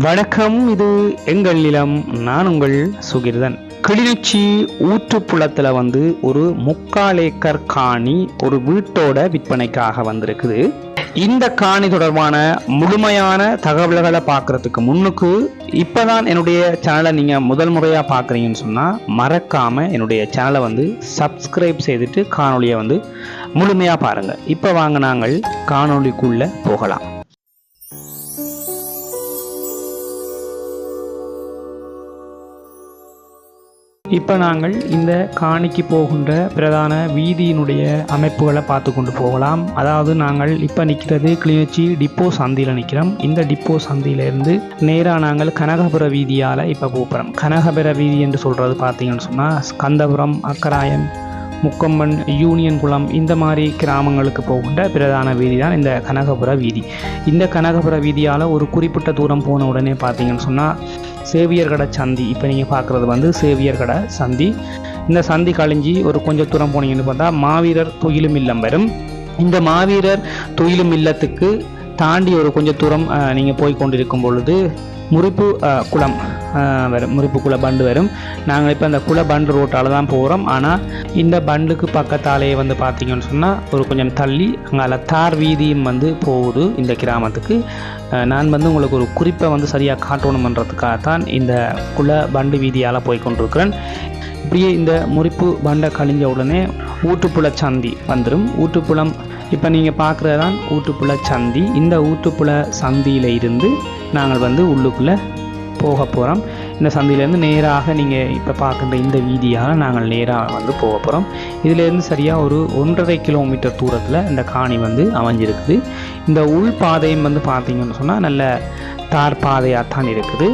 வணக்கம் இது எங்கள் நிலம் நான் உங்கள் சுகிர்தன். கிளிநொச்சி ஊற்றுப்புலத்தில் வந்து ஒரு முக்கால் ஏக்கர் காணி ஒரு வீட்டோட விற்பனைக்காக வந்திருக்குது. இந்த காணி தொடர்பான முழுமையான தகவல்களை பார்க்கறதுக்கு முன்னுக்கு இப்போதான் என்னுடைய சேனலை நீங்கள் முதல் முறையாக பார்க்குறீங்கன்னு சொன்னால் மறக்காமல் என்னுடைய சேனலை வந்து சப்ஸ்கிரைப் செய்துட்டு காணொலியை வந்து முழுமையாக பாருங்கள் இப்போ வாங்க நாங்கள் காணொளிக்குள்ளே போகலாம். இப்போ நாங்கள் இந்த காணிக்கு போகின்ற பிரதான வீதியினுடைய அமைப்புகளை பார்த்து கொண்டு போகலாம். அதாவது நாங்கள் இப்போ நிற்கிறது கிளிநொச்சி டிப்போ சந்தியில் நிற்கிறோம் இந்த டிப்போ சந்தியிலேருந்து நேராக நாங்கள் கனகபுர வீதியால் இப்போ போகிறோம் கனகபுர வீதி என்று சொல்கிறது பார்த்தீங்கன்னு சொன்னால் ஸ்கந்தபுரம் அக்கராயன் முக்கம்பன் யூனியன் குளம் இந்த மாதிரி கிராமங்களுக்கு போகின்ற பிரதான வீதி தான் இந்த கனகபுர வீதி. இந்த கனகபுர வீதியால் ஒரு குறிப்பிட்ட தூரம் போன உடனே பார்த்தீங்கன்னு சொன்னால் சேவியர் கடை சந்தி. இப்போ நீங்கள் பார்க்குறது வந்து சேவியர் கடை சந்தி. இந்த சந்தி கழிஞ்சி ஒரு கொஞ்சம் தூரம் போனீங்கன்னு பார்த்தா மாவீரர் துயிலும் இல்லம் வரும் இந்த மாவீரர் துயிலும் இல்லத்துக்கு தாண்டி ஒரு கொஞ்சம் தூரம் நீங்கள் போய் கொண்டிருக்கும் பொழுது முறிப்பு குளம் வரும். முறிப்பு குள பண்டு வரும். நாங்கள் இப்போ அந்த குள பண்டு ரோட்டால் தான் போகிறோம் ஆனால் இந்த பண்டுக்கு பக்கத்தாலேயே வந்து பார்த்தீங்கன்னு சொன்னால் ஒரு கொஞ்சம் தள்ளி அங்கால தார் வீதியும் வந்து போகுது இந்த கிராமத்துக்கு. நான் வந்து உங்களுக்கு ஒரு குறிப்பை வந்து சரியாக காட்டணுமன்றதுக்காகத்தான் இந்த குள பண்டு வீதியால் போய் கொண்டிருக்கிறேன் இப்படியே இந்த முறிப்பு பண்டை கழிஞ்ச உடனே ஊட்டுப்புல சந்தி வந்துடும் ஊட்டுப்புலம் இப்போ நீங்கள் பார்க்குறது தான் ஊட்டுப்புல சந்தி. இந்த ஊட்டுப்புல சந்தியில் இருந்து நாங்கள் வந்து உள்ளுக்குள்ளே போக போகிறோம் இந்த சந்தியிலேருந்து நேராக நீங்கள் இப்போ பார்க்குற இந்த வீதியாக நாங்கள் நேராக வந்து போக போகிறோம் இதிலேருந்து சரியாக ஒரு ஒன்றரை கிலோமீட்டர் தூரத்தில் இந்த காணி வந்து அமைஞ்சிருக்குது. இந்த உள் பாதையும் வந்து பார்த்தீங்கன்னு சொன்னால் நல்ல தார் பாதையாக தான் இருக்குது.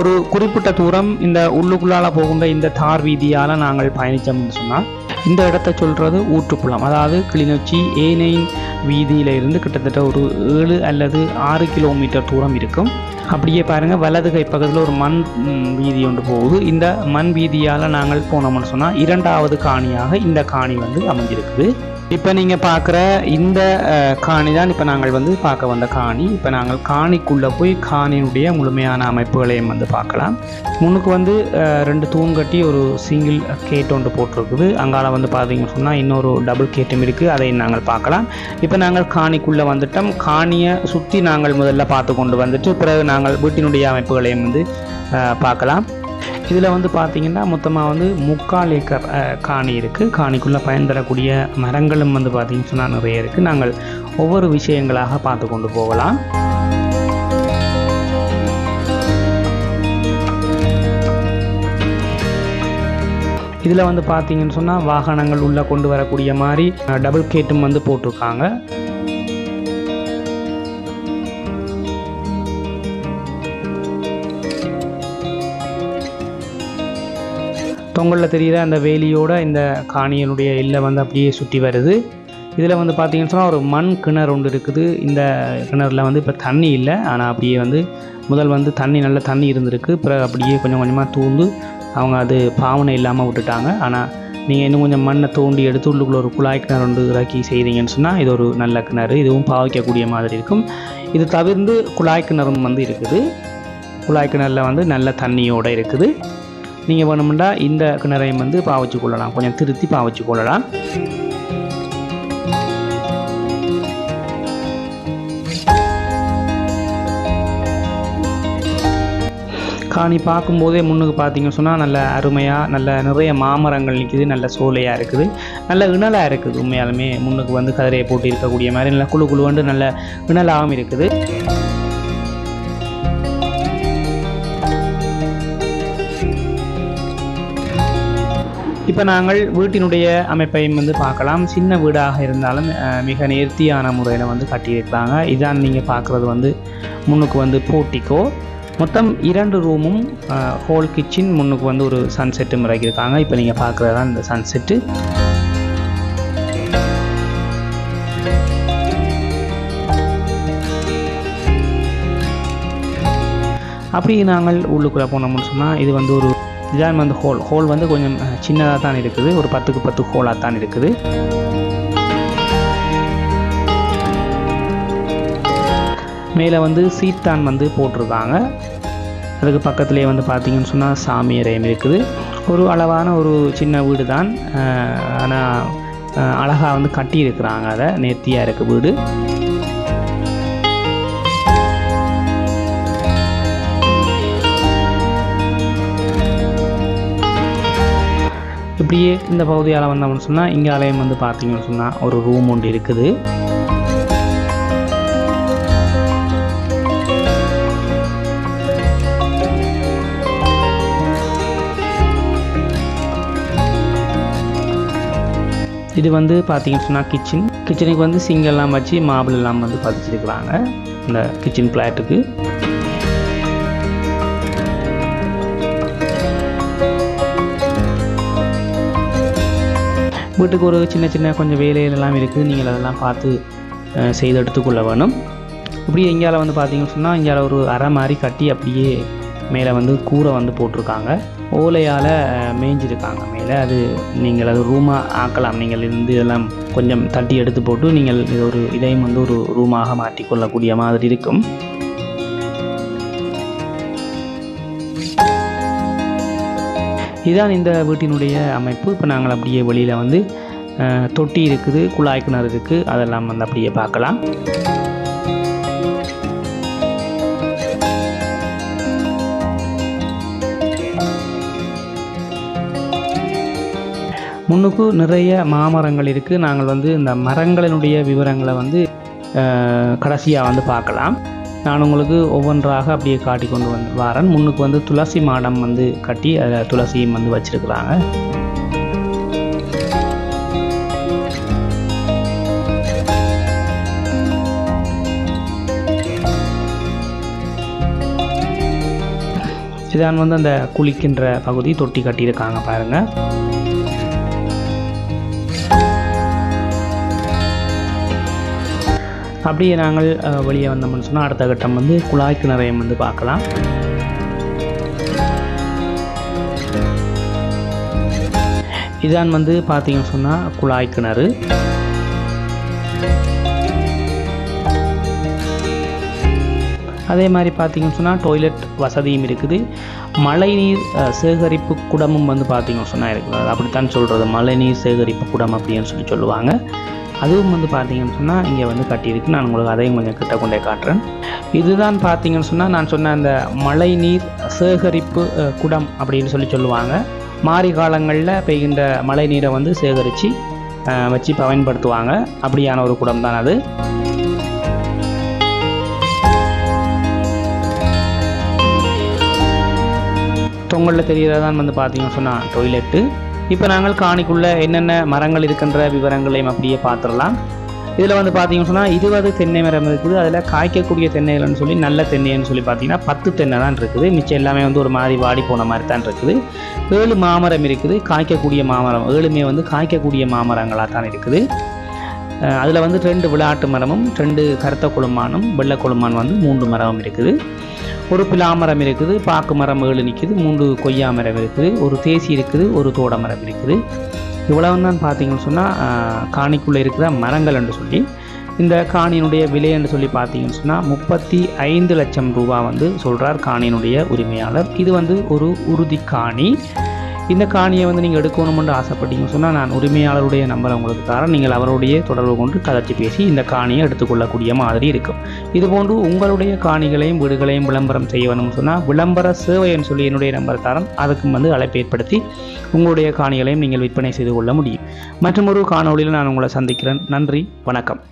ஒரு குறிப்பிட்ட தூரம் இந்த உள்ளுக்குள்ளால போகின்ற இந்த தார் வீதியால் நாங்கள் பயணித்தோம்னு சொன்னால் இந்த இடத்த சொல்கிறது ஊற்றுப்புலம் அதாவது கிளிநொச்சி ஏனைன் வீதியில் இருந்து கிட்டத்தட்ட ஒரு ஏழு அல்லது ஆறு கிலோமீட்டர் தூரம் இருக்கும். அப்படியே பாருங்கள் வலது கை பக்கத்தில் ஒரு மண் வீதி ஒன்று போகுது. இந்த மண் வீதியால் நாங்கள் போனோம்னு சொன்னால் இரண்டாவது காணியாக இந்த காணி வந்து அமைஞ்சிருக்குது. இப்போ நீங்கள் பார்க்குற இந்த காணி தான் இப்போ நாங்கள் வந்து பார்க்க வந்த காணி. இப்போ நாங்கள் காணிக்குள்ளே போய் காணியினுடைய முழுமையான அமைப்புகளையும் வந்து பார்க்கலாம். முன்னுக்கு வந்து ரெண்டு தூண் கட்டி ஒரு சிங்கிள் கேட் ஒன்று போட்டிருக்குது. அங்கால வந்து பார்த்தீங்கன்னு சொன்னால் இன்னொரு டபுள் கேட்டும் இருக்குது அதை நாங்கள் பார்க்கலாம். இப்போ நாங்கள் காணிக்குள்ளே வந்துட்டோம். காணியை சுற்றி நாங்கள் முதல்ல பார்த்து கொண்டு வந்துட்டு பிறகு நாங்கள் வீட்டினுடைய அமைப்புகளையும் வந்து பார்க்கலாம். இதில் வந்து பார்த்திங்கன்னா மொத்தமாக வந்து முக்கால் ஏக்கர் காணி இருக்குது காணிக்குள்ளே பயன் தரக்கூடிய மரங்களும் வந்து பார்த்திங்கன்னு சொன்னால் நிறைய இருக்குது நாங்கள் ஒவ்வொரு விஷயங்களாக பார்த்து கொண்டு போகலாம். இதில் வந்து பார்த்தீங்கன்னு சொன்னால் வாகனங்கள் உள்ளே கொண்டு வரக்கூடிய மாதிரி டபுள் கேட்டும் வந்து போட்டிருக்காங்க. தொங்கலில் தெரிகிற அந்த வேலியோட இந்த காணியனுடைய எல்லை வந்து அப்படியே சுற்றி வருது. இதில் வந்து பார்த்தீங்கன்னு சொன்னால் ஒரு மண் கிணறு ஒன்று இருக்குது. இந்த கிணறுல வந்து இப்போ தண்ணி இல்லை. ஆனால் அப்படியே வந்து முதல் வந்து தண்ணி நல்ல தண்ணி இருந்திருக்கு. பிறகு அப்படியே கொஞ்சம் கொஞ்சமாக தூந்து அவங்க அது பாவனை இல்லாமல் விட்டுட்டாங்க. ஆனால் நீங்கள் இன்னும் கொஞ்சம் மண்ணை தோண்டி எடுத்து உள்ளுக்குள்ளே ஒரு குழாய் கிணறு ஒன்று இறக்கி செய்கிறீங்கன்னு சொன்னால் இது ஒரு நல்ல கிணறு. இதுவும் பாவிக்கக்கூடிய மாதிரி இருக்கும். இது தவிர்த்து குழாய் கிணறும் வந்து இருக்குது. குழாய் கிணறுல வந்து நல்ல தண்ணியோடு இருக்குது. நீங்கள் வேணும்னா இந்த கிணறையும் வந்து பாவச்சு கொள்ளலாம். கொஞ்சம் திருத்தி பாவச்சு கொள்ளலாம். காணி பார்க்கும்போதே முன்னுக்கு பார்த்தீங்க சொன்னால் நல்ல அருமையாக நல்ல நிறைய மாமரங்கள் நிற்கிது நல்ல சோலையாக இருக்குது. நல்ல இணலாக இருக்குது உண்மையாலுமே. முன்னுக்கு வந்து கதிரையை போட்டு இருக்கக்கூடிய மாதிரி நல்ல குழு குழுவண்டு நல்ல இணலாகவும் இருக்குது. இப்போ நாங்கள் வீட்டினுடைய அமைப்பையும் வந்து பார்க்கலாம். சின்ன வீடாக இருந்தாலும் மிக நேர்த்தியான முறையில் வந்து கட்டியிருக்கிறாங்க இதான் நீங்கள் பார்க்குறது வந்து முன்னுக்கு வந்து போட்டிக்கோ மொத்தம் இரண்டு ரூமும் ஹோல் கிச்சன் முன்னுக்கு வந்து ஒரு சன்செட்டும் இறக்கியிருக்காங்க. இப்போ நீங்கள் பார்க்குறது தான் இந்த சன்செட்டு அப்படி நாங்கள் உள்ளுக்குள்ளே போனோம்னு சொன்னால் இது வந்து ஒரு இதான் வந்து ஹோல் ஹோல் வந்து கொஞ்சம் சின்னதாக தான் இருக்குது. ஒரு பத்துக்கு பத்து ஹோலாக தான் இருக்குது. மேலே வந்து சீத்தான் வந்து போட்டிருக்காங்க. அதுக்கு பக்கத்துலேயே வந்து பார்த்திங்கன்னு சொன்னால் சாமி அறையம் இருக்குது. ஒரு அளவான ஒரு சின்ன வீடு தான் ஆனால் அழகாக வந்து கட்டியிருக்கிறாங்க அதை. நேர்த்தியாக இருக்குது வீடு. இப்படியே இந்த பகுதியால் வந்தோம்னு சொன்னால் இங்கே அலையம் வந்து பார்த்தீங்கன்னு சொன்னால் ஒரு ரூம் ஒன்று இருக்குது. இது வந்து பார்த்தீங்கன்னு சொன்னால் கிச்சன் கிச்சனுக்கு வந்து சிங்கெல்லாம் வச்சு மாபிள் எல்லாம் வந்து பதிச்சிருக்கிறாங்க. இந்த கிச்சன் பிளாட்டுக்கு வீட்டுக்கு ஒரு சின்ன சின்ன கொஞ்சம் வேலைகள் இருக்குது. நீங்கள் அதெல்லாம் பார்த்து செய்து எடுத்துக்கொள்ள வேணும். இப்படி எங்கேயால வந்து பார்த்தீங்கன்னு சொன்னால் இங்கேயால் ஒரு அரை மாதிரி கட்டி அப்படியே மேலே வந்து கூரை வந்து போட்டிருக்காங்க. ஓலையால் மேய்ஞ்சிருக்காங்க. மேலே அது நீங்கள் அது ரூமாக ஆக்கலாம். நீங்கள் இருந்து இதெல்லாம் கொஞ்சம் தட்டி எடுத்து போட்டு நீங்கள் இது ஒரு இதையும் வந்து ஒரு ரூமாக மாற்றிக்கொள்ளக்கூடிய மாதிரி இருக்கும். இதுதான் இந்த வீட்டினுடைய அமைப்பு. இப்போ நாங்கள் அப்படியே வெளியில் வந்து தொட்டி இருக்குது குழாய் கிணறு இருக்குது அதெல்லாம் வந்து அப்படியே பார்க்கலாம். முன்னுக்கு நிறைய மாமரங்கள் இருக்குது நாங்கள் வந்து இந்த மரங்களினுடைய விவரங்களை வந்து கடைசியாக வந்து பார்க்கலாம். நான் உங்களுக்கு ஒவ்வொன்றாக அப்படியே காட்டி கொண்டு வந்து வரேன். முன்னுக்கு வந்து துளசி மாடம் வந்து கட்டி அதில் துளசியும் வந்து வச்சுருக்குறாங்க. இதான் வந்து அந்த குளிக்கின்ற பகுதி தொட்டி கட்டியிருக்காங்க பாருங்கள் அப்படியே நாங்கள் வெளியே வந்தோம்னு சொன்னால் அடுத்த கட்டம் வந்து குழாய் கிணறையும் வந்து பார்க்கலாம். இதான் வந்து பார்த்தீங்கன்னு சொன்னால் குழாய் கிணறு. அதே மாதிரி பார்த்தீங்கன்னு சொன்னால் டொய்லெட் வசதியும் இருக்குது. மழைநீர் சேகரிப்பு குடமும் வந்து பார்த்தீங்கன்னு சொன்னால் இருக்குது. அப்படித்தான் சொல்கிறது மழைநீர் சேகரிப்பு குடம் அப்படின்னு சொல்லி சொல்லுவாங்க. அதுவும் வந்து பார்த்தீங்கன்னு சொன்னால் இங்கே வந்து கட்டியிருக்கு. நான் உங்களுக்கு அதையும் கொஞ்சம் கிட்ட கொண்டே காட்டுறேன். இதுதான் பார்த்தீங்கன்னு சொன்னால் நான் சொன்ன அந்த மழை நீர் சேகரிப்பு குடம் அப்படின்னு சொல்லி சொல்லுவாங்க. மாறி காலங்களில் பெய்கின்ற மழை நீரை வந்து சேகரித்து வச்சு பயன்படுத்துவாங்க. அப்படியான ஒரு குடம் தான் அது. தொங்கலில் தெரிகிறதான் வந்து பார்த்தீங்கன்னு சொன்னால் டொய்லெட்டு இப்போ நாங்கள் காணிக்குள்ளே என்னென்ன மரங்கள் இருக்கின்ற விவரங்களையும் அப்படியே பார்த்துடலாம். இதில் வந்து பார்த்தீங்கன்னு சொன்னால் இருபது தென்னை மரம் இருக்குது. அதில் காய்க்கக்கூடிய தென்னைகள்னு சொல்லி நல்ல தென்னைன்னு சொல்லி பார்த்தீங்கன்னா பத்து தென்னை தான் இருக்குது. மிச்சம் எல்லாமே வந்து ஒரு மாதிரி வாடி போன மாதிரி தான் இருக்குது. ஏழு மாமரம் இருக்குது. காய்க்கக்கூடிய மாமரம் ஏழுமே வந்து காய்க்கக்கூடிய மாமரங்களாக தான் இருக்குது. அதில் வந்து ரெண்டு விளையாட்டு மரமும் ரெண்டு கருத்த குழுமானும் வெள்ளை குளுமான் வந்து மூன்று மரமும் இருக்குது. ஒரு பிலாமரம் இருக்குது பாக்கு மரம் ஏழு நிற்குது மூன்று கொய்யா மரம் இருக்குது ஒரு தேசி இருக்குது ஒரு தோட மரம் இருக்குது. இவ்வளவு தான் பார்த்தீங்கன்னு சொன்னால் காணிக்குள்ளே இருக்கிற மரங்கள் என்று சொல்லி இந்த காணியினுடைய விலை என்று சொல்லி பார்த்தீங்கன்னு சொன்னால் முப்பத்தி ஐந்து லட்சம் ரூபா வந்து சொல்கிறார் காணியினுடைய உரிமையாளர். இது வந்து ஒரு உறுதி காணி. இந்த காணியை வந்து நீங்கள் எடுக்கணும்னு ஆசைப்பட்டீங்கன்னு சொன்னால் நான் உரிமையாளருடைய நம்பரை உங்களுக்கு தரேன். நீங்கள் அவருடைய தொடர்பு கொண்டு கதைச்சி பேசி இந்த காணியை எடுத்துக்கொள்ளக்கூடிய மாதிரி இருக்கும். இதுபோன்று உங்களுடைய காணிகளையும் வீடுகளையும் விளம்பரம் செய்ய வேணும்னு சொன்னால் விளம்பர சேவைன்னு சொல்லி என்னுடைய நம்பர் தரேன். அதுக்கும் வந்து அழைப்பு ஏற்படுத்தி உங்களுடைய காணிகளையும் நீங்கள் விற்பனை செய்து கொள்ள முடியும். மற்றும் ஒரு காணொளியில் நான் உங்களை சந்திக்கிறேன். நன்றி வணக்கம்.